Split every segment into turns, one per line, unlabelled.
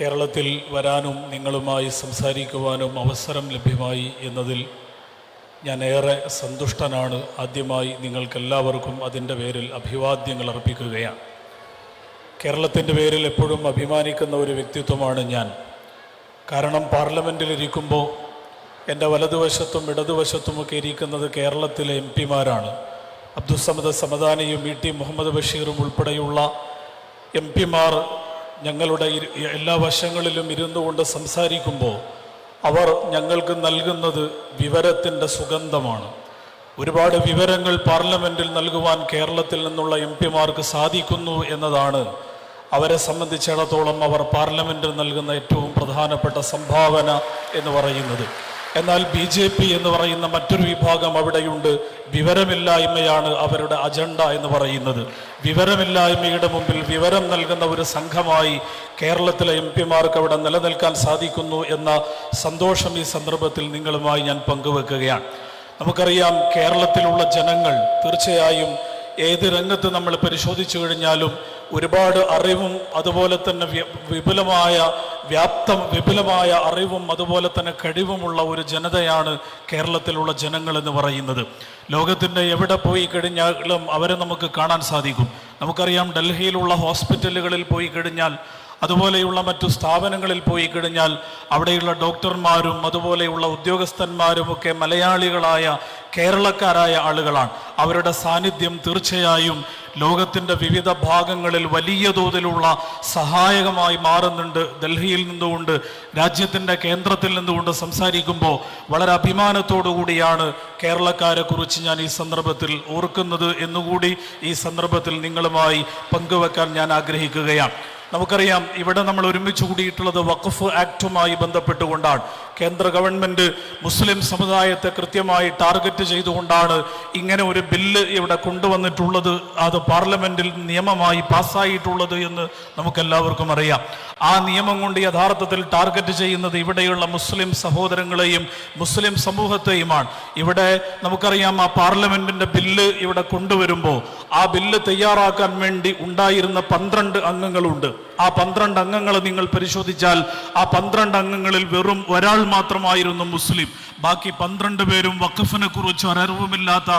കേരളത്തിൽ വരാനും നിങ്ങളുമായി സംസാരിക്കുവാനും അവസരം ലഭ്യമായി എന്നതിൽ ഞാൻ ഏറെ സന്തുഷ്ടനാണ്. ആദ്യമായി നിങ്ങൾക്കെല്ലാവർക്കും അതിന്റെ പേരിൽ അഭിവാദ്യങ്ങൾ അർപ്പിക്കുകയാണ്. കേരളത്തിന്റെ പേരിൽ എപ്പോഴും അഭിമാനിക്കുന്ന ഒരു വ്യക്തിത്വമാണ് ഞാൻ. കാരണം പാർലമെന്റിലിരിക്കുമ്പോൾ എന്റെ വലതുവശത്തും ഇടതുവശത്തുമൊക്കെ ഇരിക്കുന്നത് കേരളത്തിലെ എം പിമാരാണ്. അബ്ദുസമദ് സമദാനിയും ഇ ടി മുഹമ്മദ് ബഷീറും ഉൾപ്പെടെയുള്ള എം പിമാർ ഞങ്ങളുടെ എല്ലാ വശങ്ങളിലും ഇരുന്നു കൊണ്ട് സംസാരിക്കുമ്പോൾ അവർ ഞങ്ങൾക്ക് നൽകുന്നത് വിവരത്തിന്റെ സുഗന്ധമാണ്. ഒരുപാട് വിവരങ്ങൾ പാർലമെന്റിൽ നൽകുവാൻ കേരളത്തിൽ നിന്നുള്ള എം പിമാർക്ക് സാധിക്കുന്നു എന്നതാണ് അവരെ സംബന്ധിച്ചിടത്തോളം അവർ പാർലമെന്റിൽ നൽകുന്ന ഏറ്റവും പ്രധാനപ്പെട്ട സംഭാവന എന്ന് പറയുന്നത്. എന്നാൽ ബി ജെ പി എന്ന് പറയുന്ന മറ്റൊരു വിഭാഗം അവിടെയുണ്ട്. വിവരമില്ലായ്മയാണ് അവരുടെ അജണ്ട എന്ന് പറയുന്നത്. വിവരമില്ലായ്മയുടെ മുമ്പിൽ വിവരം നൽകുന്ന ഒരു സംഘമായി കേരളത്തിലെ എം പിമാർക്ക് അവിടെ നിലനിൽക്കാൻ സാധിക്കുന്നു എന്ന സന്തോഷം ഈ സന്ദർഭത്തിൽ നിങ്ങളുമായി ഞാൻ പങ്കുവെക്കുകയാണ്. നമുക്കറിയാം കേരളത്തിലുള്ള ജനങ്ങൾ തീർച്ചയായും ഏത് രംഗത്ത് നമ്മൾ പരിശോധിച്ചു കഴിഞ്ഞാലും ഒരുപാട് അറിവും അതുപോലെ തന്നെ വിപുലമായ വ്യാപ്തം വിപുലമായ അറിവും അതുപോലെ തന്നെ കഴിവുമുള്ള ഒരു ജനതയാണ് കേരളത്തിലുള്ള ജനങ്ങൾ എന്ന് പറയുന്നത്. ലോകത്തിന്റെ എവിടെ പോയി കഴിഞ്ഞാലും അവരെ നമുക്ക് കാണാൻ സാധിക്കും. നമുക്കറിയാം ഡൽഹിയിലുള്ള ഹോസ്പിറ്റലുകളിൽ പോയി കഴിഞ്ഞാൽ അതുപോലെയുള്ള മറ്റു സ്ഥാപനങ്ങളിൽ പോയി കഴിഞ്ഞാൽ അവിടെയുള്ള ഡോക്ടർമാരും അതുപോലെയുള്ള ഉദ്യോഗസ്ഥന്മാരും ഒക്കെ മലയാളികളായ കേരളക്കാരായ ആളുകളാണ്. അവരുടെ സാന്നിധ്യം തീർച്ചയായും ലോകത്തിന്റെ വിവിധ ഭാഗങ്ങളിൽ വലിയ തോതിലുള്ള സഹായകമായി മാറുന്നുണ്ട്. ഡൽഹിയിൽ നിന്നുകൊണ്ട് രാജ്യത്തിന്റെ കേന്ദ്രത്തിൽ നിന്നുകൊണ്ട് സംസാരിക്കുമ്പോൾ വളരെ അഭിമാനത്തോടു കൂടിയാണ് കേരളക്കാരെ കുറിച്ച് ഞാൻ ഈ സന്ദർഭത്തിൽ ഓർക്കുന്നത്. എന്നുകൂടി ഈ സന്ദർഭത്തിൽ നിങ്ങളുമായി പങ്കുവെക്കാൻ ഞാൻ ആഗ്രഹിക്കുകയാണ്. നമുക്കറിയാം ഇവിടെ നമ്മൾ ഒരുമിച്ച് കൂടിയിട്ടുള്ളത് വഖഫ് ആക്ടുമായി ബന്ധപ്പെട്ടുകൊണ്ടാണ്. കേന്ദ്ര ഗവൺമെന്റ് മുസ്ലിം സമുദായത്തെ കൃത്യമായി ടാർഗറ്റ് ചെയ്തുകൊണ്ടാണ് ഇങ്ങനെ ഒരു ബില്ല് ഇവിടെ കൊണ്ടുവന്നിട്ടുള്ളത്. അത് പാർലമെന്റിൽ നിയമമായി പാസ്സായിട്ടുള്ളത് എന്ന് നമുക്കെല്ലാവർക്കും അറിയാം. ആ നിയമം കൊണ്ട് യഥാർത്ഥത്തിൽ ടാർഗറ്റ് ചെയ്യുന്നത് ഇവിടെയുള്ള മുസ്ലിം സഹോദരങ്ങളെയും മുസ്ലിം സമൂഹത്തെയുമാണ്. ഇവിടെ നമുക്കറിയാം ആ പാർലമെന്റിന്റെ ബില്ല് ഇവിടെ കൊണ്ടുവരുമ്പോൾ ആ ബില്ല് തയ്യാറാക്കാൻ വേണ്ടി ഉണ്ടായിരുന്ന പന്ത്രണ്ട് അംഗങ്ങളുണ്ട്. ആ പന്ത്രണ്ട് അംഗങ്ങൾ നിങ്ങൾ പരിശോധിച്ചാൽ ആ പന്ത്രണ്ട് അംഗങ്ങളിൽ വെറും ഒരാൾ മാത്രമായിരുന്നു മുസ്ലിം. ബാക്കി പന്ത്രണ്ട് പേരും വഖഫിനെ കുറിച്ച് ഒരറിവുമില്ലാത്ത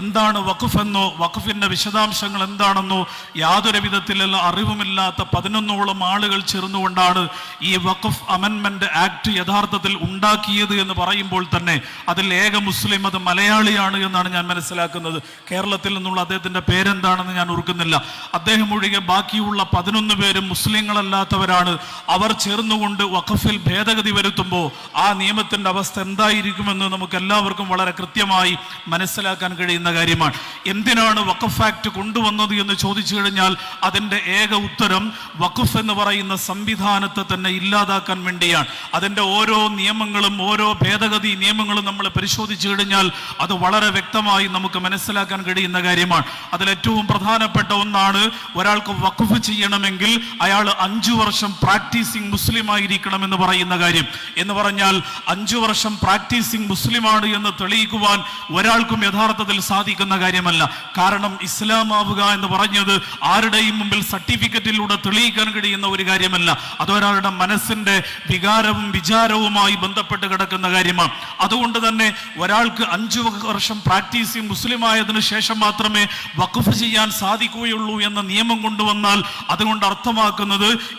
എന്താണ് വഖഫ് എന്നോ വഖഫിന്റെ വിശദാംശങ്ങൾ എന്താണെന്നോ യാതൊരു വിധത്തിലുള്ള അറിവുമില്ലാത്ത പതിനൊന്നോളം ആളുകൾ ചേർന്നുകൊണ്ടാണ് ഈ വഖഫ് അമെൻമെന്റ് ആക്ട് യഥാർത്ഥത്തിൽ ഉണ്ടാക്കിയത് എന്ന് പറയുമ്പോൾ തന്നെ അതിൽ ഏക മുസ്ലിം അത് മലയാളിയാണ് എന്നാണ് ഞാൻ മനസ്സിലാക്കുന്നത്. കേരളത്തിൽ നിന്നുള്ള അദ്ദേഹത്തിന്റെ പേരെന്താണെന്ന് ഞാൻ ഓർക്കുന്നില്ല. അദ്ദേഹം ഒഴികെ ബാക്കിയുള്ള പതിനൊന്ന് പേരും മുസ്ലിങ്ങളല്ലാത്തവരാണ്. അവർ ചേർന്നുകൊണ്ട് വഖഫിൽ ഭേദഗതി വരുത്തുമ്പോൾ ആ നിയമത്തിന്റെ അവസ്ഥ എന്തായിരിക്കുമെന്ന് നമുക്ക് എല്ലാവർക്കും വളരെ കൃത്യമായി മനസ്സിലാക്കാൻ കഴിയുന്ന കാര്യമാണ്. എന്തിനാണ് വഖഫ് ആക്ട് കൊണ്ടുവന്നത് എന്ന് ചോദിച്ചു കഴിഞ്ഞാൽ അതിന്റെ ഏക ഉത്തരം വഖഫ് എന്ന് പറയുന്ന സംവിധാനത്തെ തന്നെ ഇല്ലാതാക്കാൻ വേണ്ടിയാണ്. അതിന്റെ ഓരോ നിയമങ്ങളും ഓരോ ഭേദഗതി നിയമങ്ങളും നമ്മൾ പരിശോധിച്ചു കഴിഞ്ഞാൽ അത് വളരെ വ്യക്തമായി നമുക്ക് മനസ്സിലാക്കാൻ കഴിയുന്ന കാര്യമാണ്. അതിലേറ്റവും പ്രധാനപ്പെട്ട ഒന്നാണ് ഒരാൾക്ക് വഖഫ് ചെയ്യണമെങ്കിൽ അയാൾ അഞ്ചു വർഷം പ്രാക്ടീസിങ് മുസ്ലിം ആയിരിക്കണം എന്ന് പറയുന്ന കാര്യം. എന്ന് പറഞ്ഞാൽ അഞ്ചു വർഷം പ്രാക്ടീസിങ് മുസ്ലിമാണ് എന്ന് തെളിയിക്കുവാൻ ഒരാൾക്കും യഥാർത്ഥത്തിൽ സാധിക്കുന്ന കാര്യമല്ല. കാരണം ഇസ്ലാമാവുക എന്ന് പറഞ്ഞത് ആരുടെയും മുമ്പിൽ സർട്ടിഫിക്കറ്റിലൂടെ തെളിയിക്കാൻ കഴിയുന്ന ഒരു കാര്യമല്ല. അതൊരാളുടെ മനസ്സിന്റെ വികാരവും വിചാരവുമായി ബന്ധപ്പെട്ട് കിടക്കുന്ന കാര്യമാണ്. അതുകൊണ്ട് തന്നെ ഒരാൾക്ക് അഞ്ചു വർഷം പ്രാക്ടീസിങ് മുസ്ലിം ആയതിനു ശേഷം മാത്രമേ വഖഫ് ചെയ്യാൻ സാധിക്കുകയുള്ളൂ എന്ന നിയമം കൊണ്ടുവന്നാൽ അതുകൊണ്ട് അർത്ഥമാക്കുന്നത്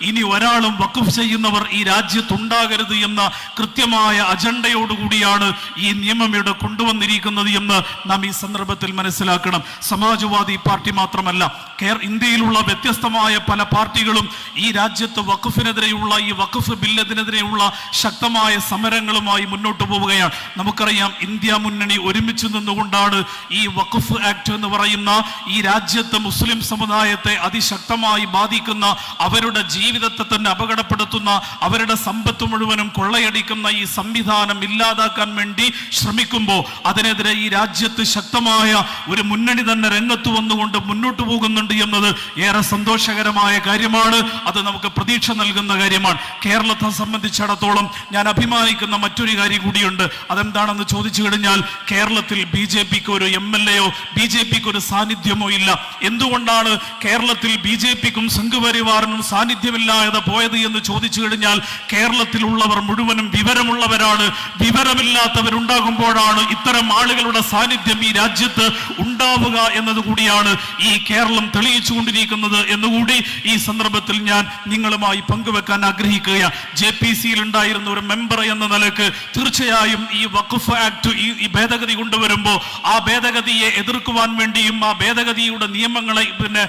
ഇനി ഒരാളും വഖഫ് ചെയ്യുന്നവർ ഈ രാജ്യത്തുണ്ടാകരുത് എന്ന കൃത്യമായ അജണ്ടയോടുകൂടിയാണ് ഈ നിയമം ഇവിടെ കൊണ്ടുവന്നിരിക്കുന്നത് എന്ന് നാം ഈ സന്ദർഭത്തിൽ മനസ്സിലാക്കണം. സമാജ്വാദി പാർട്ടി മാത്രമല്ല ഇന്ത്യയിലുള്ള വ്യത്യസ്തമായ പല പാർട്ടികളും ഈ രാജ്യത്ത് വഖഫിനെതിരെയുള്ള ഈ വഖഫ് ബില്ലതിനെതിരെയുള്ള ശക്തമായ സമരങ്ങളുമായി മുന്നോട്ട് പോവുകയാണ്. നമുക്കറിയാം ഇന്ത്യ മുന്നണി ഒരുമിച്ച് നിന്നുകൊണ്ടാണ് ഈ വഖഫ് ആക്ട് എന്ന് പറയുന്ന ഈ രാജ്യത്ത് മുസ്ലിം സമുദായത്തെ അതിശക്തമായി ബാധിക്കുന്ന അവരുടെ ജീവിതത്തെ തന്നെ അപകടപ്പെടുത്തുന്ന അവരുടെ സമ്പത്ത് മുഴുവനും കൊള്ളയടിക്കുന്ന ഈ സംവിധാനം ഇല്ലാതാക്കാൻ വേണ്ടി ശ്രമിക്കുമ്പോൾ അതിനെതിരെ ഈ രാജ്യത്ത് ശക്തമായ ഒരു മുന്നണി തന്നെ രംഗത്ത് വന്നുകൊണ്ട് മുന്നോട്ട് പോകുന്നുണ്ട്. എന്നത് ഏറെ സന്തോഷകരമായ കാര്യമാണ്. അത് നമുക്ക് പ്രതീക്ഷ നൽകുന്ന കാര്യമാണ്. കേരളത്തെ സംബന്ധിച്ചിടത്തോളം ഞാൻ അഭിമാനിക്കുന്ന മറ്റൊരു കാര്യം കൂടിയുണ്ട്. അതെന്താണെന്ന് ചോദിച്ചു കഴിഞ്ഞാൽ കേരളത്തിൽ ബി ജെ പിക്ക് ഒരു എം എൽ എയോ ബി ജെ പിക്ക് ഒരു സാന്നിധ്യമോ ഇല്ല. എന്തുകൊണ്ടാണ് കേരളത്തിൽ ബി ജെ പിക്കും സംഘപരിവാറിനും
സാന്നിധ്യമില്ലാതെ പോയത് എന്ന് ചോദിച്ചു കഴിഞ്ഞാൽ കേരളത്തിലുള്ളവർ മുഴുവനും വിവരമുള്ളവരാണ്. വിവരമില്ലാത്തവരുണ്ടാകുമ്പോഴാണ് ഇത്തരം ആളുകളുടെ സാന്നിധ്യം ഈ രാജ്യത്ത് ഉണ്ടാവുക എന്നതുകൂടിയാണ് ഈ കേരളം തെളിയിച്ചുകൊണ്ടിരിക്കുന്നത് എന്നുകൂടി ഈ സന്ദർഭത്തിൽ ഞാൻ നിങ്ങളുമായി പങ്കുവെക്കാൻ ആഗ്രഹിക്കുകയാണ് ജെ പി സിയിൽ ഉണ്ടായിരുന്ന ഒരു മെമ്പർ എന്ന നിലയ്ക്ക് തീർച്ചയായും ഈ വഖഫ് ആക്ട് ഈ ഭേദഗതി കൊണ്ടുവരുമ്പോൾ ആ ഭേദഗതിയെ എതിർക്കുവാൻ വേണ്ടിയും ആ ഭേദഗതിയുടെ നിയമങ്ങളെ പിന്നെ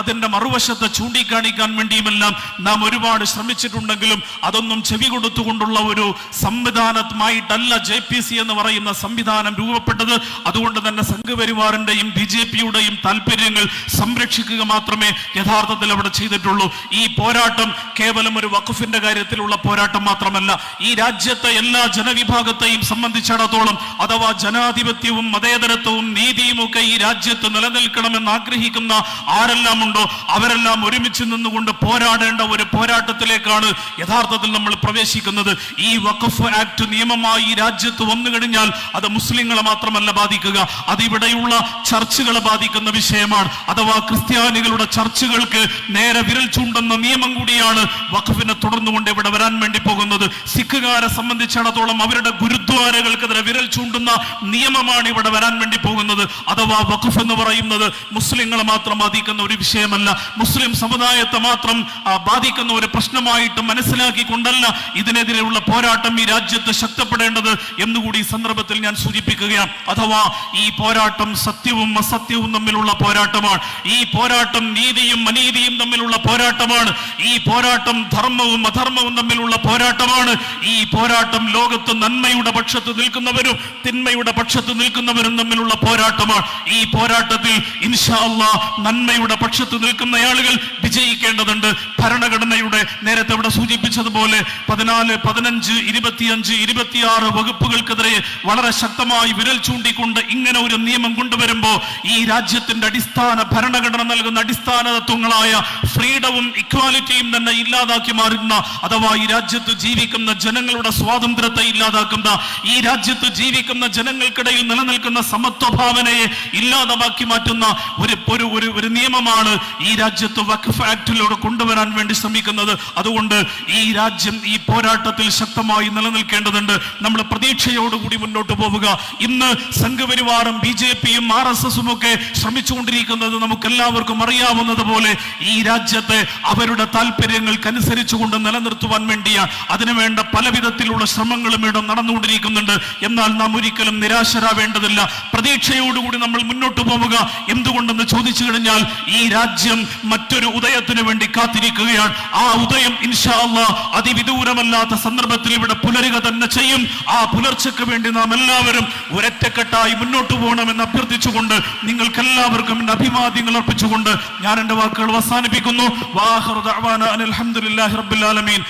അതിന്റെ മറുവശത്ത് ചൂണ്ടിക്കാണിക്കാൻ വേണ്ടിയുമെല്ലാം നാം ഒരുപാട് ശ്രമിച്ചിട്ടുണ്ടെങ്കിലും അതൊന്നും ചെവി കൊടുത്തുകൊണ്ടുള്ള ഒരു സംവിധാനമായിട്ടല്ല ജെ പി സി എന്ന് പറയുന്ന സംവിധാനം രൂപപ്പെട്ടത്. അതുകൊണ്ട് തന്നെ സംഘപരിവാറിന്റെയും ബി ജെ പിയുടെയും താല്പര്യങ്ങൾ സംരക്ഷിക്കുക മാത്രമേ യഥാർത്ഥത്തിൽ അവിടെ ചെയ്തിട്ടുള്ളൂ. ഈ പോരാട്ടം കേവലം ഒരു വഖഫിന്റെ കാര്യത്തിലുള്ള പോരാട്ടം മാത്രമല്ല ഈ രാജ്യത്തെ എല്ലാ ജനവിഭാഗത്തെയും സംബന്ധിച്ചിടത്തോളം അഥവാ ജനാധിപത്യവും മതേതരത്വവും നീതിയും ഒക്കെ ഈ രാജ്യത്ത് നിലനിൽക്കണമെന്ന് ആഗ്രഹിക്കുന്ന ആരെല്ലാം ഉണ്ടോ അവരെല്ലാം ഒരുമിച്ച് നിന്നുകൊണ്ട് പോരാടേണ്ട ഒരു പോരാട്ടത്തിലേക്കാണ് യഥാർത്ഥത്തിൽ നമ്മൾ പ്രവേശിക്കുന്നത്. ഈ വഖഫ് ആക്ട് നിയമമായി ഈ രാജ്യത്ത് വന്നു കഴിഞ്ഞാൽ അത് മുസ്ലിങ്ങളെ മാത്രമല്ല ബാധിക്കുക. അത് ഇവിടെയുള്ള ചർച്ചുകളെ ബാധിക്കുന്ന വിഷയമാണ്. അഥവാ ക്രിസ്ത്യാനികളുടെ ചർച്ചുകൾക്ക് നേരെ വിരൽ ചൂണ്ടുന്ന നിയമം കൂടിയാണ് വഖഫിനെ തുടർന്നുകൊണ്ട് ഇവിടെ വരാൻ വേണ്ടി പോകുന്നത്. സിഖുകാരെ സംബന്ധിച്ചിടത്തോളം അവരുടെ ഗുരുദ്വാരകൾക്കെതിരെ വിരൽ ചൂണ്ടുന്ന നിയമമാണ് ഇവിടെ വരാൻ വേണ്ടി പോകുന്നത്. അഥവാ വഖഫ് എന്ന് പറയുന്നത് മുസ്ലിങ്ങളെ മാത്രം ബാധിക്കുന്ന ഒരു വിഷയമല്ല. മുസ്ലിം സമുദായത്തെ മാത്രം ബാധിക്കുന്ന ഒരു പ്രശ്നമായിട്ട് മനസ്സിലാക്കിക്കൊണ്ടല്ല ഇതിനെതിരെയുള്ള പോരാട്ടം ഈ രാജ്യത്ത് ശക്തപ്പെടേണ്ടത് എന്നുകൂടി ഈ സന്ദർഭത്തിൽ ഞാൻ സൂചിപ്പിക്കുകയാണ്. അഥവാ ഈ പോരാട്ടം സത്യവും അസത്യവും തമ്മിലുള്ള പോരാട്ടമാണ്. ഈ പോരാട്ടം നീതിയും അനീതിയും തമ്മിലുള്ള പോരാട്ടമാണ്. ഈ പോരാട്ടം ധർമ്മവും അധർമ്മവും തമ്മിലുള്ള പോരാട്ടമാണ്. ഈ പോരാട്ടം ലോകത്ത് നന്മയുടെ പക്ഷത്ത് നിൽക്കുന്നവരും തിന്മയുടെ പക്ഷത്ത് നിൽക്കുന്നവരും തമ്മിലുള്ള പോരാട്ടമാണ്. ഈ പോരാട്ടത്തിൽ ഇൻഷാ അള്ളാ നന്മയുടെ പക്ഷത്ത് നിൽക്കുന്ന ആളുകൾ വിജയിക്കേണ്ടതുണ്ട്. ഭരണഘടനയുടെ നേരത്തെ ഇവിടെ സൂചിപ്പിച്ചതുപോലെ പതിനാല് പതിനഞ്ച് ഇരുപത്തിയഞ്ച് ഇരുപത്തിയാറ് വകുപ്പുകൾക്കെതിരെ വളരെ ശക്തമായി വിരൽ ചൂണ്ടിക്കൊണ്ട് ഇങ്ങനെ ഒരു നിയമം കൊണ്ടുവരുമ്പോൾ ഈ രാജ്യത്തിന്റെ അടിസ്ഥാന ഭരണഘടന നൽകുന്ന അടിസ്ഥാന തത്വങ്ങളായ ഫ്രീഡവും ഇക്വാലിറ്റിയും തന്നെ ഇല്ലാതാക്കി മാറുന്ന അഥവാ ഈ രാജ്യത്ത് ജീവിക്കുന്ന ജനങ്ങളുടെ സ്വാതന്ത്ര്യത്തെ ഇല്ലാതാക്കുന്ന ഈ രാജ്യത്ത് ജീവിക്കുന്ന ജനങ്ങൾക്കിടയിൽ നിലനിൽക്കുന്ന സമത്വ ഭാവനയെ ഇല്ലാതാക്കി മാറ്റുന്ന ഒരു ഒരു ഒരു ഒരു നിയമമാണ് ഈ രാജ്യത്ത് വഖഫ് ആക്ടിലൂടെ കൊണ്ടുവരാൻ വേണ്ടി ശ്രമിക്കുന്നത്. അതുകൊണ്ട് ഈ രാജ്യം ഈ പോരാട്ടത്തിൽ ശക്തമായി നിലനിൽക്കേണ്ടതുണ്ട്. നമ്മൾ പ്രതീക്ഷയോടുകൂടി മുന്നോട്ട് പോവുക. ഇന്ന് സംഘപരിവാറും ബി ജെ പിയും ആർ എസ് എസും ഒക്കെ ശ്രമിച്ചുകൊണ്ടിരിക്കുന്നത് നമുക്ക് എല്ലാവർക്കും അറിയാവുന്നതുപോലെ ഈ രാജ്യത്തെ അവരുടെ താല്പര്യങ്ങൾക്കനുസരിച്ചുകൊണ്ട് നിലനിർത്തുവാൻ വേണ്ടിയ അതിനുവേണ്ട പല വിധത്തിലുള്ള ശ്രമങ്ങളും ഇവിടെ നടന്നുകൊണ്ടിരിക്കുന്നുണ്ട്. എന്നാൽ നാം ഒരിക്കലും നിരാശരാവേണ്ടതില്ല. പ്രതീക്ഷയോടുകൂടി നമ്മൾ മുന്നോട്ട് പോവുക. എന്തുകൊണ്ടെന്ന് ചോദിച്ചു കഴിഞ്ഞാൽ ഈ രാജ്യം മറ്റൊരു ഉദയത്തിന് വേണ്ടി കാത്തിരിക്കുകയാണ്. ആ ഉദയം ഇൻഷാ അല്ലാ അതിവിദൂരമല്ലാത്ത സന്ദർഭത്തിൽ ഇവിടെ പുലരുക തന്നെ ചെയ്യും. ആ പുലർച്ചയ്ക്ക് വേണ്ടി നാം എല്ലാവരും ഒരറ്റക്കെട്ടായി മുന്നോട്ട് പോകണമെന്ന് അഭ്യർത്ഥിച്ചുകൊണ്ട് നിങ്ങൾക്ക് എല്ലാവർക്കും അർപ്പിച്ചുകൊണ്ട് ഞാൻ എന്റെ വാക്കുകൾ അവസാനിപ്പിക്കുന്നു. വാഹർ ദഅ്വാന അനിൽ ഹംദുലില്ലാഹി റബ്ബിൽ ആലമീൻ.